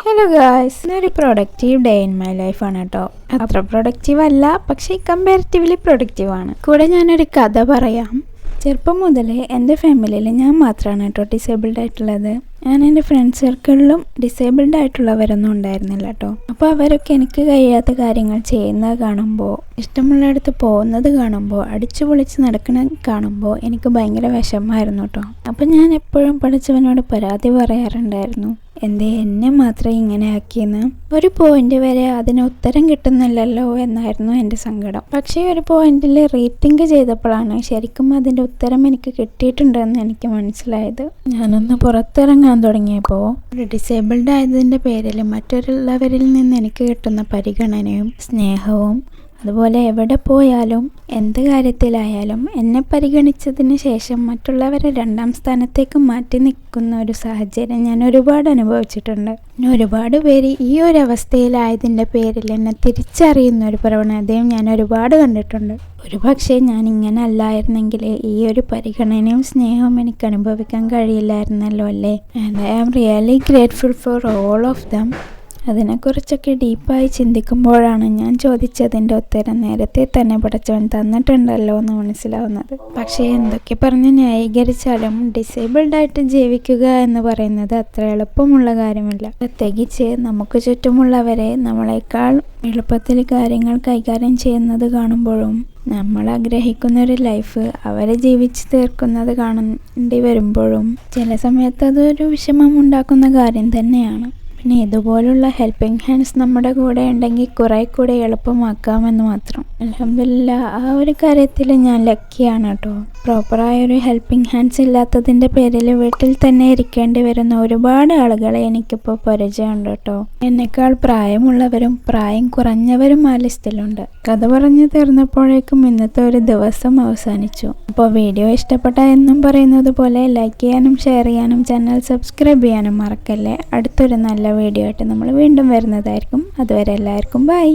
Hello guys ഇന്നൊരു productive day in my ലൈഫാണ് കേട്ടോ. അത്ര പ്രൊഡക്റ്റീവ് അല്ല പക്ഷേ കമ്പാരിറ്റീവ്ലി പ്രൊഡക്റ്റീവ് ആണ്. കൂടെ ഞാനൊരു കഥ പറയാം. ചെറുപ്പം മുതലേ എന്റെ ഫാമിലിയിൽ ഞാൻ മാത്രമാണ് കേട്ടോ ഡിസേബിൾഡ് ആയിട്ടുള്ളത്. ഞാൻ എന്റെ ഫ്രണ്ട് സർക്കിളിലും ഡിസേബിൾഡ് ആയിട്ടുള്ളവരൊന്നും ഉണ്ടായിരുന്നില്ല കേട്ടോ. അപ്പോൾ അവരൊക്കെ എനിക്ക് കഴിയാത്ത കാര്യങ്ങൾ ചെയ്യുന്നത് കാണുമ്പോൾ ഇഷ്ടമുള്ളിടത്ത് പോകുന്നത് കാണുമ്പോൾ അടിച്ചു പൊളിച്ച് നടക്കണ കാണുമ്പോൾ എനിക്ക് ഭയങ്കര വിഷമമായിരുന്നു കേട്ടോ. അപ്പോൾ ഞാൻ എപ്പോഴും പഠിച്ചവനോട് പരാതി പറയാറുണ്ടായിരുന്നു. എന്തേ എന്നെ മാത്രം ഇങ്ങനെ ആക്കിയെന്ന്? ഒരു പോയിന്റ് വരെ അതിന് ഉത്തരം കിട്ടുന്നില്ലല്ലോ എന്നായിരുന്നു എന്റെ സങ്കടം. പക്ഷേ ഒരു പോയിന്റിൽ റീത്തിങ്ക് ചെയ്തപ്പോഴാണ് ശരിക്കും അതിന്റെ ഉത്തരം എനിക്ക് കിട്ടിയിട്ടുണ്ടെന്ന് എനിക്ക് മനസ്സിലായത്. ഞാനൊന്ന് പുറത്തിറങ്ങാൻ തുടങ്ങിയപ്പോൾ ഒരു ഡിസേബിൾഡ് ആയതിന്റെ പേരിൽ മറ്റുള്ളവരിൽ നിന്ന് എനിക്ക് കിട്ടുന്ന പരിഗണനയും സ്നേഹവും അതുപോലെ എവിടെ പോയാലും എന്ത് കാര്യത്തിലായാലും എന്നെ പരിഗണിച്ചതിന് ശേഷം മറ്റുള്ളവരെ രണ്ടാം സ്ഥാനത്തേക്ക് മാറ്റി നിൽക്കുന്ന ഒരു സാഹചര്യം ഞാൻ ഒരുപാട് അനുഭവിച്ചിട്ടുണ്ട്. ഒരുപാട് പേര് ഈ ഒരു അവസ്ഥയിലായതിന്റെ പേരിൽ എന്നെ തിരിച്ചറിയുന്ന ഒരു പ്രവണതയും ഞാൻ ഒരുപാട് കണ്ടിട്ടുണ്ട്. ഒരു പക്ഷേ ഞാൻ ഇങ്ങനെ അല്ലായിരുന്നെങ്കിൽ ഈ ഒരു പരിഗണനയും സ്നേഹവും എനിക്ക് അനുഭവിക്കാൻ കഴിയില്ലായിരുന്നല്ലോ അല്ലേ? And I am really grateful for all of them അതിനെക്കുറിച്ചൊക്കെ ഡീപ്പായി ചിന്തിക്കുമ്പോഴാണ് ഞാൻ ചോദിച്ചതിന്റെ ഉത്തരം നേരത്തെ തന്നെ പഠിച്ചവൻ തന്നിട്ടുണ്ടല്ലോ എന്ന് മനസ്സിലാവുന്നത്. പക്ഷേ എന്തൊക്കെ പറഞ്ഞ് ന്യായീകരിച്ചാലും ഡിസേബിൾഡ് ആയിട്ട് ജീവിക്കുക എന്ന് പറയുന്നത് അത്ര എളുപ്പമുള്ള കാര്യമല്ല. പ്രത്യേകിച്ച് നമുക്ക് ചുറ്റുമുള്ളവരെ നമ്മളെക്കാൾ എളുപ്പത്തിൽ കാര്യങ്ങൾ കൈകാര്യം ചെയ്യുന്നത് കാണുമ്പോഴും നമ്മൾ ആഗ്രഹിക്കുന്ന ഒരു ലൈഫ് അവരെ ജീവിച്ച് തീർക്കുന്നത് കാണേണ്ടി വരുമ്പോഴും ചില സമയത്ത് അതൊരു വിഷമം ഉണ്ടാക്കുന്ന കാര്യം തന്നെയാണ്. പിന്നെ ഇതുപോലുള്ള ഹെൽപ്പിംഗ് ഹാൻഡ്സ് നമ്മുടെ കൂടെ ഉണ്ടെങ്കിൽ കുറേ കൂടെ എളുപ്പമാക്കാമെന്ന് മാത്രം. അലഹമില്ല ആ ഒരു കാര്യത്തിൽ ഞാൻ ലക്കിയാണ് കേട്ടോ പ്രോപ്പറായ ഒരു ഹെൽപ്പിംഗ് ഹാൻഡ്സ് ഇല്ലാത്തതിന്റെ പേരിൽ വീട്ടിൽ തന്നെ ഇരിക്കേണ്ടി വരുന്ന ഒരുപാട് ആളുകളെ എനിക്കിപ്പോൾ പരിചയമുണ്ട് കേട്ടോ എന്നെക്കാൾ പ്രായമുള്ളവരും പ്രായം കുറഞ്ഞവരും ആ ലിസ്റ്റിലുണ്ട്. കഥ പറഞ്ഞു തീർന്നപ്പോഴേക്കും ഇന്നത്തെ ഒരു ദിവസം അവസാനിച്ചു. അപ്പോൾ വീഡിയോ ഇഷ്ടപ്പെട്ട എന്നും പറയുന്നത് പോലെ ലൈക്ക് ചെയ്യാനും ഷെയർ ചെയ്യാനും ചാനൽ സബ്സ്ക്രൈബ് ചെയ്യാനും മറക്കല്ലേ. അടുത്തൊരു നല്ല വീഡിയോ ആയിട്ട് നമ്മൾ വീണ്ടും വരുന്നതായിരിക്കും. അതുവരെ എല്ലാവർക്കും ബൈ